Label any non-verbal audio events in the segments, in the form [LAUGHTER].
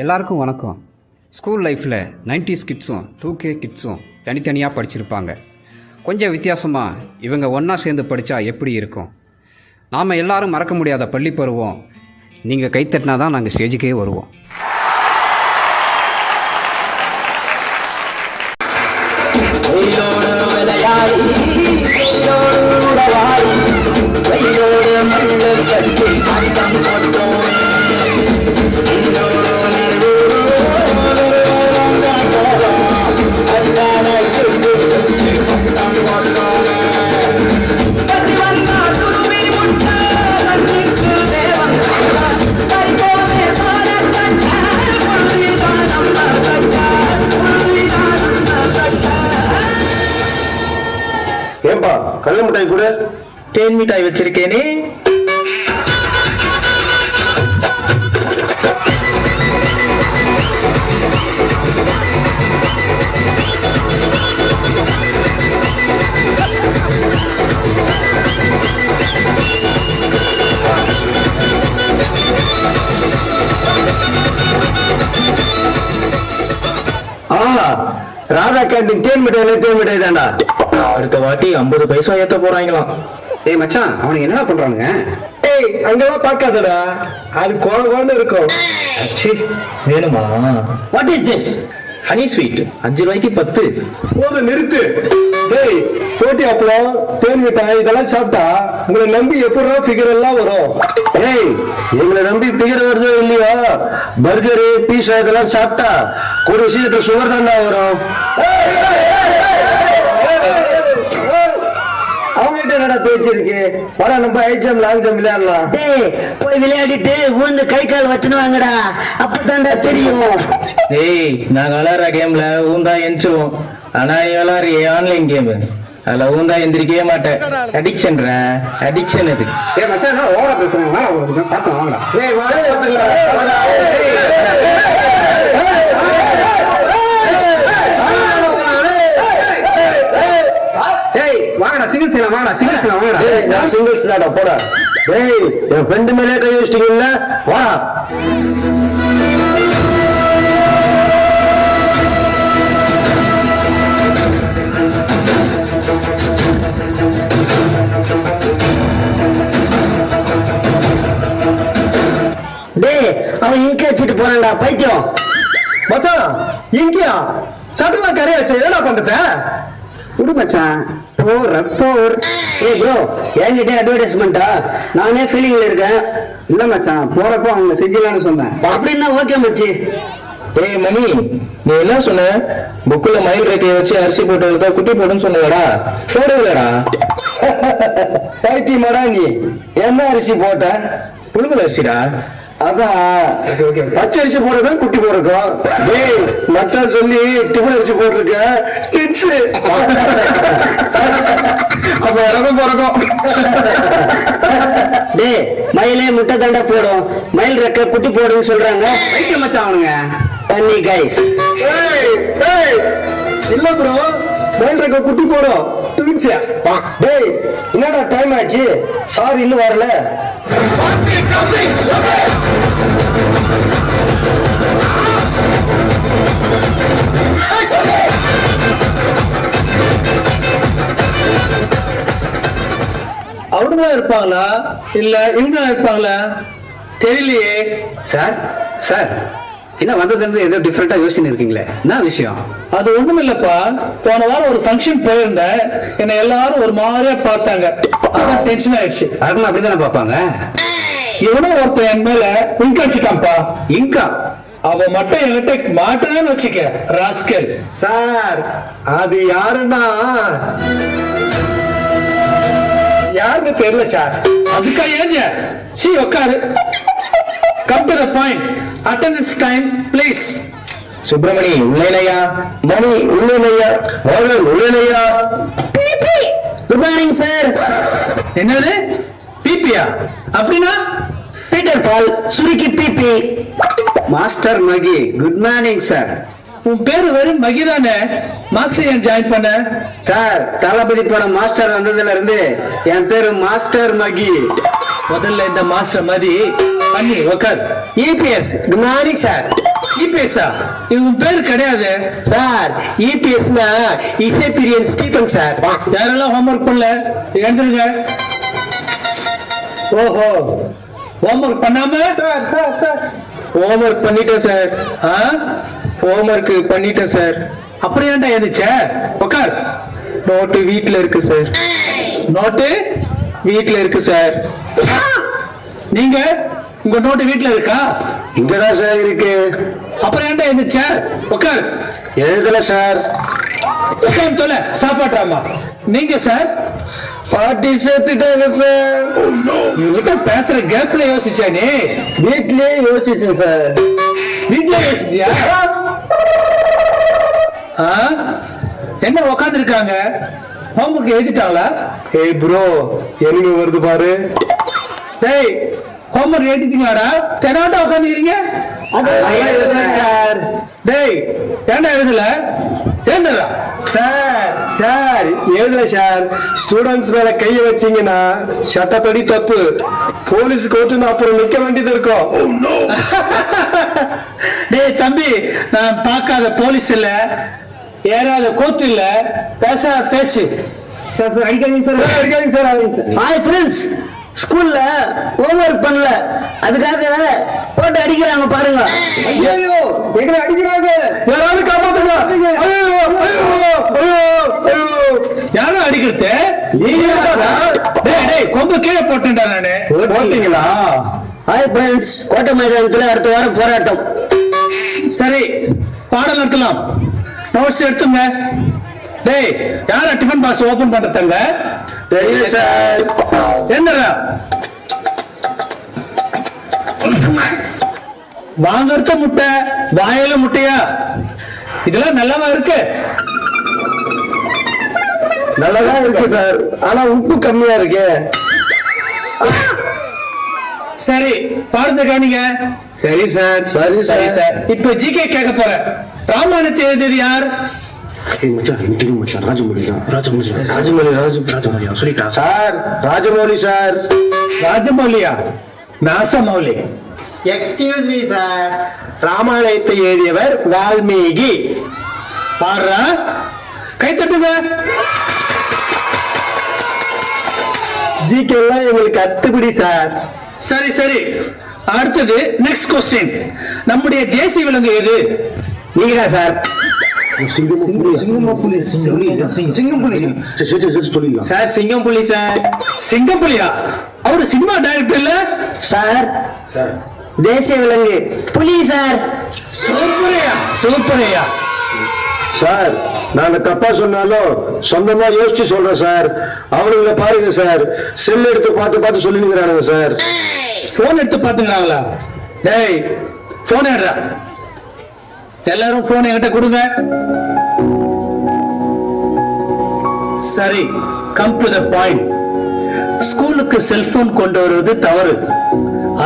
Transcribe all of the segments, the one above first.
எல்லாருக்கும் வணக்கம். ஸ்கூல் லைஃப்பில் 90s கிட்ஸும் டூ கே கிட்ஸும் தனித்தனியாக படிச்சிருப்பாங்க. கொஞ்சம் வித்தியாசமாக இவங்க ஒன்றா சேர்ந்து படித்தா எப்படி இருக்கும்? நாம் எல்லாரும் மறக்க முடியாத பள்ளி பருவம். நீங்கள் கைத்தட்டினா தான் நாங்கள் ஸ்டேஜுக்கே வருவோம். கள்ள மிட்டாய் கூட. தேன் மிட்டாய் வச்சிருக்கேனே. ராதா கேண்டீன் தேன் மிட்டாய் தேன் மிட்டாய் தான்டா அடுத்த வாட்டி ஐம்பது பைசா ஏத்த போறாங்களாம். ஏய் மச்சான் அவனுக்கு என்னடா பண்ணுறானுங்க ஏய் அங்கெல்லாம் பார்க்காதடா. அது கோண கோண இருக்கும். ச்சீ, வேணுமா? What is this honey sweet அஞ்சு ரூபாய்க்கு பத்து. போது நிறுத்து. டேய் போட்டி அப்பளம் தேன் மிட்டாய் இதெல்லாம் சாப்பிட்டா உங்களை நம்பி எப்படா ஃபிகர் எல்லாம் வரும்? ஏய் எங்களை நம்பி ஃபிகர் வருதோ இல்லையோ? பர்கரு பீஸா இதெல்லாம் சாப்பிட்டா ஒரு சீக்கிரத்துல சுகர் தான்டா வரும். அவங்ககிட்ட என்னடா பேச்சு இருக்கு வர நம்ம ஹை ஜம்ப் லாங் ஜம்ப் விளையாடலாம் டேய் போய் விளையாடிட்டு ஊந்து கை கால் வச்சுன்னு வாங்கடா அப்பதான்டா தெரியும் ஏய் நாங்க விளையாடுற கேம்ல ஊந்தா எந்திரிச்சிருவோம் ஆனா விளையாடுற ஆன்லைன் கேம் அதுல ஊந்தா எந்திரிக்கவே மாட்டேன் அடிக்ஷன்ற அடிக்ஷன் அது மச்சான் வாங்கடா வாடா ஏய் நான் சிங்கிள்ஸ் தாடா போடா. டேய் என் ஃப்ரெண்டு மேலே கை வச்சிட்டீங்கல்ல வா டேய் அவன் இங்க வச்சுட்டு போறான்டா பைத்தியம். மச்சான் இங்கயா? சட்டெல்லாம் கரையாச்சு என்னடா பண்றது விடு மச்சான். போர் போர் ஏய் ப்ரோ என்கிட்ட அட்வர்டைஸ்மெண்ட்டா நானே ஃபீலிங்ல இருக்கேன். இல்லை மச்சான் போறப்போ அவங்க செஞ்சலான்னு சொன்னேன். அப்படின்னா ஓகே மச்சி. ஏய் மணி நீ என்ன சொன்ன? புக்குல மயில் ரெக்கைய வச்சு அரிசி போட்டு வைத்தா குட்டி போடுன்னு சொன்னடா போடுவில்லடா. [LAUGHS] பைத்தியமாடா நீ. என்ன அரிசி போட்ட? புழுங்கல் அரிசிடா. அதான். பச்சை அரிசி போடுறதும் குட்டி போட்டிருக்கோம். டேய் மச்சான் சொல்லி டிஃபன் அரிசி போட்டிருக்க கிட்ஸ் அப்ப இறக்கும் பிறக்கும். டேய் மயிலே முட்டை தண்டை போடும். மயில் ரெக்க குட்டி போடுன்னு சொல்றாங்க. வைக்க மச்சான் அவனுங்க. தண்ணி கைஸ் ஏய், ஏய், இல்ல ப்ரோ மயில் இருக்க குட்டி போடும். ட்வின்ஸ் டேய் என்னடா டைம் ஆச்சு? சார் இன்னும் வரல. அவனுங்களா இருப்பாங்களா? இல்ல இவங்களா இருப்பாங்களா? தெரியலையே. சார் சார் என்ன வந்ததுலேருந்து ஏதோ டிஃப்ரெண்ட்டாக யோசிச்சுன்னு இருக்கீங்களே? என்ன விஷயம்? அது ஒண்ணும் இல்லப்பா போன வாரம் ஒரு ஃபங்க்ஷன் போயிருந்தேன். என்னை எல்லாரும் ஒரு மாதிரியா பார்த்தாங்க. அதான் டென்ஷன் ஆயிடுச்சு. அதுக்குள்ள அப்படி தானே பார்ப்பாங்க? இவனும் ஒருத்தன் என் மேல இங்க வச்சுட்டான்ப்பா இங்கா அவன் மட்டும் என்கிட்ட மாட்டேன்னு வச்சுக்க ராஸ்கல் சார் அது யாருன்னா? யாருன்னு தெரியல சார். அதுக்கா ஏஞ்ச? சி உட்காரு come to the point attendance time please Subramani உள்ளேனையா? Mani உள்ளேனையா? மோகன் உள்ளேனையா? குட் மார்னிங் சார் என்னது? பிபியா அப்படின்னா? பீட்டர் பால் சுருக்கி PP master Mahi good morning sir உன் பேரு வெறும் மகிதானே மாஸ்டர் ஏன் ஜாயின் பண்ண? சார் தளபதி படம் மாஸ்டர் வந்ததுல இருந்து என் பேரு மாஸ்டர் மகி முதல்ல இந்த மாஸ்டர் மதி பண்ணி உக்கார். இபிஎஸ் குட் மார்னிங் சார் இபிஎஸ்ஆ இது உன் பேர் கிடையாது. சார் இபிஎஸ்னா இசை பிரியன் ஸ்டீபன் சார் யாரெல்லாம் ஹோம்ஒர்க் பண்ணல? எழுந்துருங்க. ஓஹோ. ஹோம்ஒர்க் பண்ணாம? சார் சார் சார் ஹோம்ஒர்க் பண்ணிட்டேன் சார் ஆ? ஹோம்ஒர்க் பண்ணிட்டேன் சார் அப்புறம் ஏன்டா எழுந்துச்ச? உட்கார் நோட்டு வீட்ல இருக்கு சார் நோட்டு வீட்ல இருக்கு சார் நீங்க? உங்க நோட்டு வீட்ல இருக்கா? இங்கதான் சார் இருக்கு. அப்புறம் ஏன்டா எழுந்துச்ச உட்கார் எழுதல சார். உட்கார் தொலை. சாப்பாட்டுறாமா நீங்க சார்? பாட்டி சேர்த்துட்டாங்க சார். இவங்கிட்ட பேசுற கேப்ல யோசிச்சா நீ? வீட்லயே யோசிச்சேன் சார். வீட்ல யோசிச்சியா? என்ன உக்காந்து இருக்காங்க ஹோம்ஒர்க் எழுதிட்டாங்களா? ஏய் ப்ரோ எனக்கு வருது பாரு. டேய் ஹோம்ஒர்க் எழுதிட்டீங்களாடா தெனாட்டா உட்காந்துக்கிறீங்க சார். டேய் ஏன்டா எழுதல? ஏண்டா சார் சார் எழுதல சார். ஸ்டூடெண்ட்ஸ் மேல கைய வச்சீங்கன்னா சட்டப்படி தப்பு. போலீஸ் கோர்ட்டுன்னு அப்புறம் நிக்க வேண்டியது இருக்கும். டேய் தம்பி நான் பார்க்காத போலீஸ் இல்ல. ஏறாத கோர்ட் இல்ல. பேசாத பேச்சு. சார் சார் அடிக்காதீங்க சார். அடிக்காதீங்க சார் அடிக்காதீங்க சார். ஹாய் ஃப்ரெண்ட்ஸ் ஸ்கூல்ல ஹோம்ஒர்க் பண்ணல. அதுக்காக போட்டு அடிக்கிறாங்க பாருங்க. ஐயோ எங்களை அடிக்கிறாங்க. யாராவது காப்பாத்துங்க. யாரும் அடிக்கிறது? கொம்பு கீழே போட்டுட்டா நானு. போட்டீங்களா? ஹாய் ஃப்ரெண்ட்ஸ் கோட்டை மைதானத்தில் அடுத்த வாரம் போராட்டம். சரி பாடம் நடத்தலாம். நோட்ஸ் எடுத்துங்க. டேய் யாரா டிஃபன் பாக்ஸ் ஓபன் பண்றதுங்க? தெரியல சார். என்னடா? வாங்கறது முட்டை வாயில முட்டையா? இதெல்லாம் நல்லாவா இருக்கு? நல்லதா இருக்கு சார். ஆனா உப்பு கம்மியா இருக்கு. சரி பாடத்தை கவனிங்க. சரி சார். சரி சரி சார். இப்ப ஜிகே கேட்க போறேன். ராமாயணத்தை எழுதியது யார்? ராஜமௌலி ராஜமௌலி சொல்லிட்டா? Sir Rajamouli sir. ராஜமௌலியா? நாசமௌலி. எக்ஸ்கியூஸ் மீ சார் ராமாயணத்தை எழுதியவர் வால்மீகி. பாடுறா? கை தட்டுங்க. ஜிகே எல்லாம் எங்களுக்கு அத்துப்படி சார். சரி சரி. அடுத்தது நெக்ஸ்ட் கொஸ்டின் நம்முடைய தேசிய விலங்கு எது? நீங்க சார். சார் சிங்கம் புலி சார் சிங்கப்புலியா அவரு சினிமா டைரக்டர் இல்ல சார் தேசிய விலங்கு புலி சார் சூப்பரையா சூப்பரையா சார் நாங்க தப்பா சொன்னாலும் சொந்தமா யோசிச்சு சொல்றேன் சார் அவனுங்களை பாருங்க சார் செல் எடுத்து பார்த்து பார்த்து சொல்லினுங்கிறானுங்க சார் போன் எடுத்து பாத்துக்கிறாங்களா டேய் போன் எடுறா எல்லாரும் போன் என்கிட்ட கொடுங்க. சரி கம் டு த பாயிண்ட் ஸ்கூலுக்கு செல்போன் கொண்டு வருவது தவறு.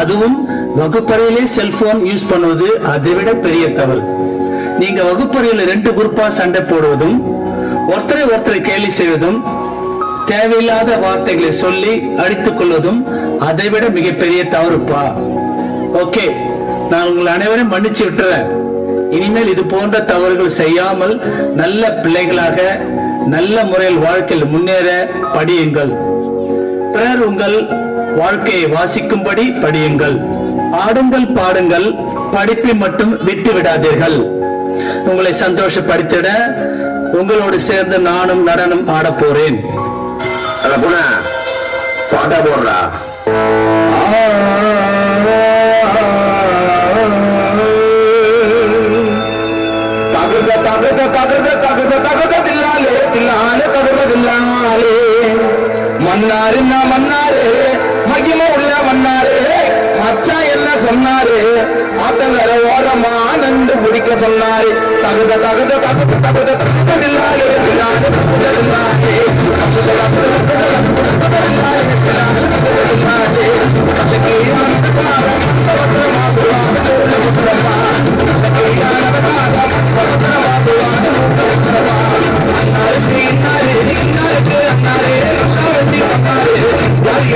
அதுவும் வகுப்பறையிலே செல்போன் யூஸ் பண்ணுவது அதை விட பெரிய தவறு. நீங்க வகுப்பறையில் ரெண்டு குரூப்பா சண்டை போடுவதும் ஒருத்தரை ஒருத்தரை கேலி செய்வதும் தேவையில்லாத வார்த்தைகளை சொல்லி அடித்துக் கொள்வதும் அதை விட மிகப்பெரிய தவறுப்பா. ஓகே நான் உங்களை அனைவரும் மன்னிச்சு விட்டுறேன். இனிமேல் இது போன்ற தவறுகள் செய்யாமல் நல்ல பிள்ளைகளாக நல்ல முறையில் வாழ்க்கையில் முன்னேற படியுங்கள். பிறர் உங்கள் வாழ்க்கையை வாசிக்கும்படி படியுங்கள். ஆடுங்கள் பாடுங்கள் படிப்பை மட்டும் விட்டு விடாதீர்கள். உங்களை சந்தோஷப்படுத்திட உங்களோடு சேர்ந்து நானும் நடனம் ஆடப் போறேன். பாட்டா போடுறா. தகுத தகுத தகுத தகுத தகுத தில்லாலே தில்லாலே தகுத தில்லாலே மன்னாரு நான் மகிம உள்ள மன்னாரு மச்சா என்ன சொன்னாரு வேற ஓரமா நண்டு பிடிக்க சொன்னாரு தகுத தகுத தகுத தகுத தகுத தில்லாலே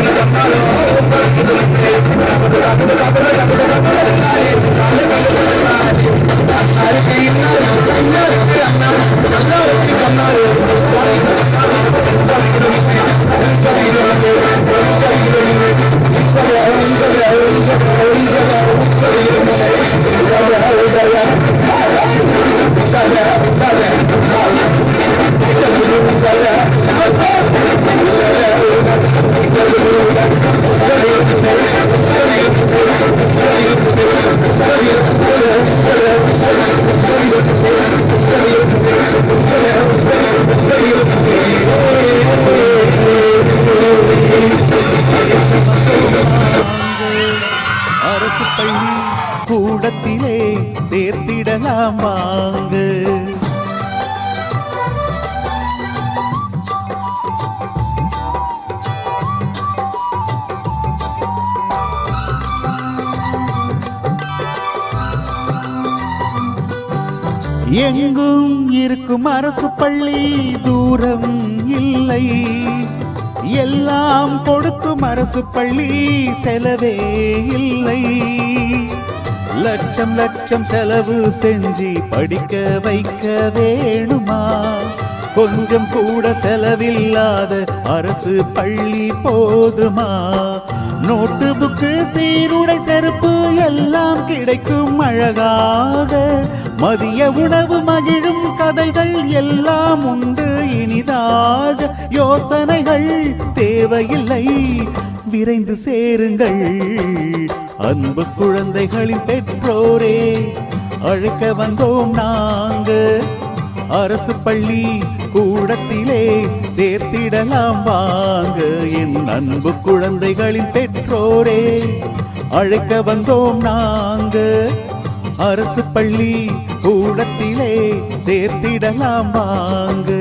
யார் என்ன எங்கும் இருக்கும் அரசு பள்ளி தூரம் இல்லை. எல்லாம் கொடுக்கும் அரசு பள்ளி செலவே இல்லை. லட்சம் லட்சம் செலவு செஞ்சு படிக்க வைக்க வேணுமா? கொஞ்சம் கூட செலவில்லாத அரசு பள்ளி போதுமா? நோட்டு புக்கு சீருடை செருப்பு எல்லாம் கிடைக்கும் அழகாக. மதிய உணவு மகிழும் கதைகள் எல்லாம் உண்டு. இனிதாக யோசனைகள் தேவையில்லை. விரைந்து சேருங்கள். அன்பு குழந்தைகளின் பெற்றோரே அழைக்க வந்தோம் நாங்க. அரசு பள்ளி கூடத்திலே சேர்த்திடலாம் வாங்க. என் அன்பு குழந்தைகளின் பெற்றோரே அழைக்க வந்தோம் நாங்கள் அரசு பள்ளி கூடத்திலே சேர்த்திடலாம் வாங்கு.